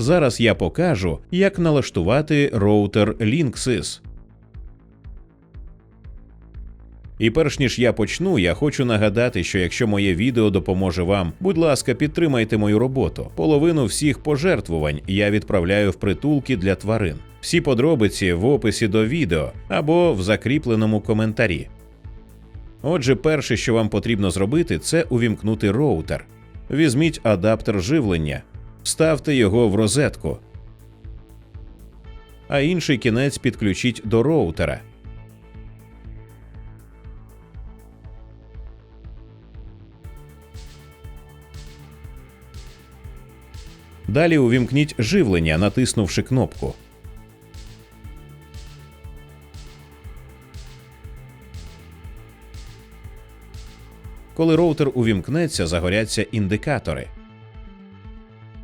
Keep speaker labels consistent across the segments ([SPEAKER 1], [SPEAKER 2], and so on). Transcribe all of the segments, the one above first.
[SPEAKER 1] Зараз я покажу, як налаштувати роутер Linksys. І перш ніж я почну, я хочу нагадати, що якщо моє відео допоможе вам, будь ласка, підтримайте мою роботу. Половину всіх пожертвувань я відправляю в притулки для тварин. Всі подробиці в описі до відео або в закріпленому коментарі. Отже, перше, що вам потрібно зробити, це увімкнути роутер. Візьміть адаптер живлення, вставте його в розетку, а інший кінець підключіть до роутера. Далі увімкніть живлення, натиснувши кнопку. Коли роутер увімкнеться, загоряться індикатори.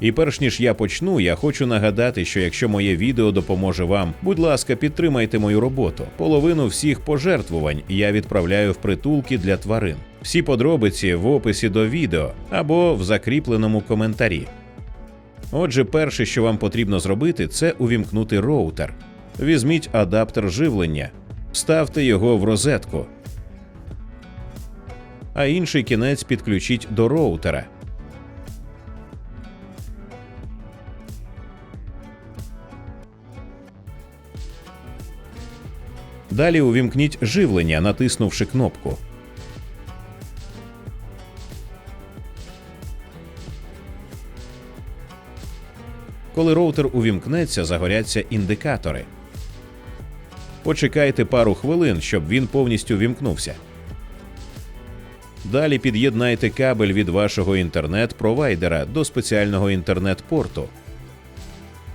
[SPEAKER 1] І перш ніж я почну, я хочу нагадати, що якщо моє відео допоможе вам, будь ласка, підтримайте мою роботу. Половину всіх пожертвувань я відправляю в притулки для тварин. Всі подробиці в описі до відео або в закріпленому коментарі. Отже, перше, що вам потрібно зробити, це увімкнути роутер. Візьміть адаптер живлення, вставте його в розетку, а інший кінець підключіть до роутера. Далі увімкніть живлення, натиснувши кнопку. Коли роутер увімкнеться, загоряться індикатори. Почекайте пару хвилин, щоб він повністю вімкнувся. Далі під'єднайте кабель від вашого інтернет-провайдера до спеціального інтернет-порту.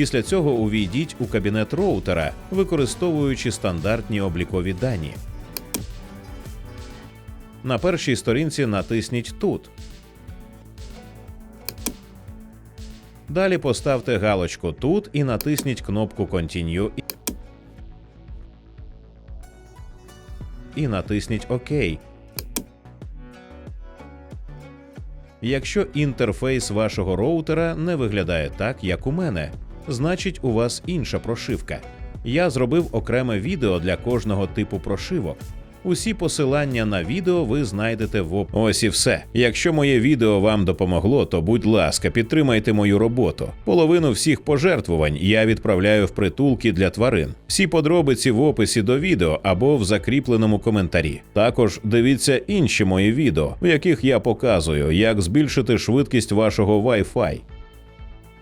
[SPEAKER 1] Після цього увійдіть у кабінет роутера, використовуючи стандартні облікові дані. На першій сторінці натисніть Тут. Далі поставте галочку Тут і натисніть кнопку Continue і- натисніть ОК. Якщо інтерфейс вашого роутера не виглядає так, як у мене, значить у вас інша прошивка. Я зробив окреме відео для кожного типу прошивок. Усі посилання на відео ви знайдете в оп... Ось і все. Якщо моє відео вам допомогло, то будь ласка, підтримайте мою роботу. Половину всіх пожертвувань я відправляю в притулки для тварин. Всі подробиці в описі до відео або в закріпленому коментарі. Також дивіться інші мої відео, в яких я показую, як збільшити швидкість вашого Wi-Fi.